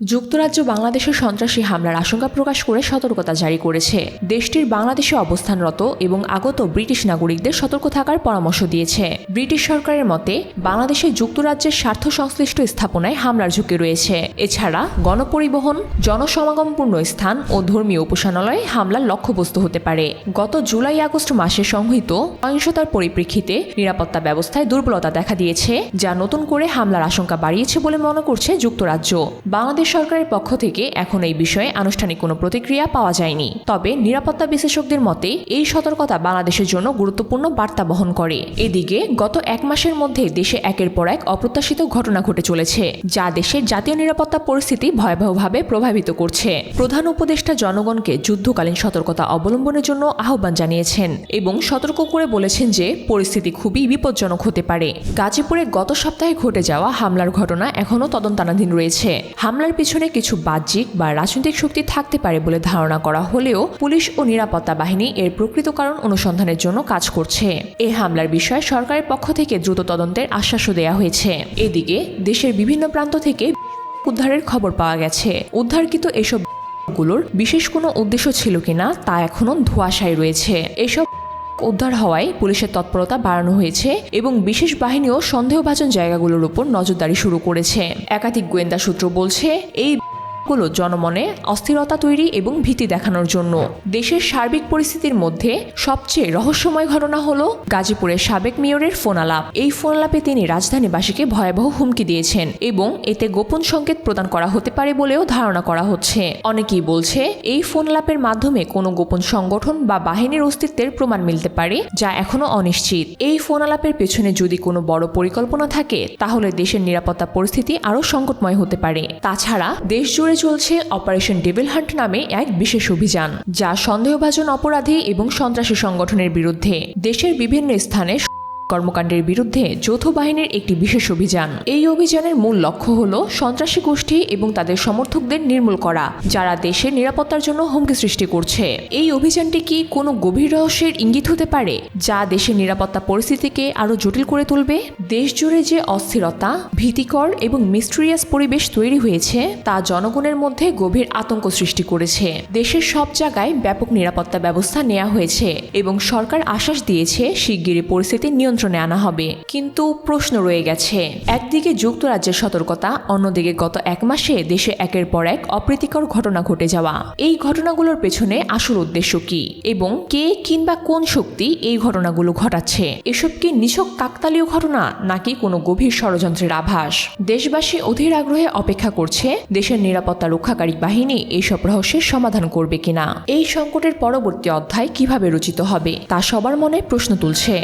যুক্তরাজ্য বাংলাদেশের সন্ত্রাসী হামলার আশঙ্কা প্রকাশ করে সতর্কতা জারি করেছে। দেশটির বাংলাদেশে অবস্থানরত এবং আগত ব্রিটিশ নাগরিকদের সতর্ক থাকার পরামর্শ দিয়েছে। ব্রিটিশ সরকারের মতে, বাংলাদেশে যুক্তরাজ্যের স্বার্থ সংশ্লিষ্ট স্থাপনায় হামলার ঝুঁকি রয়েছে। এছাড়া গণপরিবহন, জনসমাগমপূর্ণ স্থান ও ধর্মীয় উপাসনালয়ে হামলার লক্ষ্যবস্তু হতে পারে। গত জুলাই আগস্ট মাসে সংহিত সহিংসতার পরিপ্রেক্ষিতে নিরাপত্তা ব্যবস্থায় দুর্বলতা দেখা দিয়েছে, যা নতুন করে হামলার আশঙ্কা বাড়িয়েছে বলে মনে করছে যুক্তরাজ্য। বাংলাদেশ সরকারের পক্ষ থেকে এখন এই বিষয়ে আনুষ্ঠানিক কোনো প্রতিক্রিয়া পাওয়া যায়নি। তবে নিরাপত্তা বিশেষজ্ঞদের মতে, এই সতর্কতা বাংলাদেশের জন্য গুরুত্বপূর্ণ বার্তা বহন করে। এদিকে, গত এক মাসের মধ্যে দেশে একের পর এক অপ্রত্যাশিত ঘটনা ঘটে চলেছে, যা দেশের জাতীয় নিরাপত্তা পরিস্থিতি ভয়াবহভাবে প্রভাবিত করছে। প্রধান উপদেষ্টা জনগণকে যুদ্ধকালীন সতর্কতা অবলম্বনের জন্য আহ্বান জানিয়েছেন এবং সতর্ক করে বলেছেন যে, পরিস্থিতি খুবই বিপজ্জনক হতে পারে। গাজীপুরে গত সপ্তাহে ঘটে যাওয়া হামলার ঘটনা এখনও তদন্তানাধীন রয়েছে। হামলার পিছনে কিছু বাহ্যিক বা রাজনৈতিক শক্তি থাকতে পারে বলে ধারণা করা হলেও পুলিশ ও নিরাপত্তা বাহিনী এর প্রকৃত কারণ অনুসন্ধানের জন্য কাজ করছে। এই হামলার বিষয়ে সরকারের পক্ষ থেকে দ্রুত তদন্তের আশ্বাসও দেওয়া হয়েছে। এদিকে দেশের বিভিন্ন প্রান্ত থেকে উদ্ধারের খবর পাওয়া গেছে। উদ্ধারকৃত এসবগুলোর বিশেষ কোনো উদ্দেশ্য ছিল কিনা তা এখনও ধোঁয়াশায় রয়েছে। এসব উদ্ধার হওয়ায় পুলিশের তৎপরতা বাড়ানো হয়েছে এবং বিশেষ বাহিনীও সন্দেহভাজন জায়গাগুলোর উপর নজরদারি শুরু করেছে। একাধিক গোয়েন্দা সূত্র বলছে, এই গুলো জনমনে অস্থিরতা তৈরি এবং ভীতি দেখানোর জন্য। দেশের সার্বিক পরিস্থিতির মধ্যে সবচেয়ে রহস্যময় ঘটনা হলো গাজীপুরের সাবেক মেয়রের ফোন আলাপ এই ফোন আলাপে তিনি রাজধানীবাসীকে ভয়াবহ হুমকি দিয়েছেন এবং এতে গোপন সংকেত প্রদান করা হতে পারে বলেও ধারণা করা হচ্ছে। অনেকেই বলছে, এই ফোন আলাপের মাধ্যমে কোনো গোপন সংগঠন বা বাহিনীর অস্তিত্বের প্রমাণ মিলতে পারে, যা এখনও অনিশ্চিত। এই ফোন আলাপের পেছনে যদি কোনো বড় পরিকল্পনা থাকে, তাহলে দেশের নিরাপত্তা পরিস্থিতি আরও সংকটময় হতে পারে। তাছাড়া দেশ জুড়ে চলছে অপারেশন ডেভিল হান্ট নামে এক বিশেষ অভিযান, যা সন্দেহভাজন অপরাধী এবং সন্ত্রাসী সংগঠনের বিরুদ্ধে দেশের বিভিন্ন স্থানে কর্মকাণ্ডের বিরুদ্ধে যৌথ বাহিনীর একটি বিশেষ অভিযান। এই অভিযানের মূল লক্ষ্য হল সন্ত্রাসী গোষ্ঠী এবং তাদের সমর্থকদের নির্মূল করা, যারা দেশের নিরাপত্তার জন্য হুমকি সৃষ্টি করছে। এই অভিযানটি কি কোনো গভীর রহস্যের ইঙ্গিত হতে পারে, যা দেশের নিরাপত্তা পরিস্থিতিকে আরও জটিল করে তুলবে? দেশ জুড়ে যে অস্থিরতা, ভীতিকর এবং মিস্ট্রিয়াস পরিবেশ তৈরি হয়েছে, তা জনগণের মধ্যে গভীর আতঙ্ক সৃষ্টি করেছে। দেশের সব জায়গায় ব্যাপক নিরাপত্তা ব্যবস্থা নেওয়া হয়েছে এবং সরকার আশ্বাস দিয়েছে, শিগগিরই পরিস্থিতি নিয়ন্ত্রণে আনা হবে। কিন্তু প্রশ্ন রয়ে গেছে, একদিকে যুক্তরাজ্যের সতর্কতা, অন্যদিকে গত এক মাসে দেশে একের পর এক অপ্রীতিকর ঘটনা ঘটে যাওয়া। এই ঘটনাগুলোর পেছনে আসল উদ্দেশ্য কি? এবং কে কিংবা কোন শক্তি এই ঘটনাগুলো ঘটাচ্ছে? এসব কি নিছক কাকতালীয় ঘটনা, নাকি কোনো গভীর ষড়যন্ত্রের আভাস? দেশবাসী অধীর আগ্রহে অপেক্ষা করছে, দেশের নিরাপত্তা রক্ষাকারী বাহিনী এইসব রহস্যের সমাধান করবে কিনা? এই সংকটের পরবর্তী অধ্যায় কীভাবে রচিত হবে, তা সবার মনে প্রশ্ন তুলছে।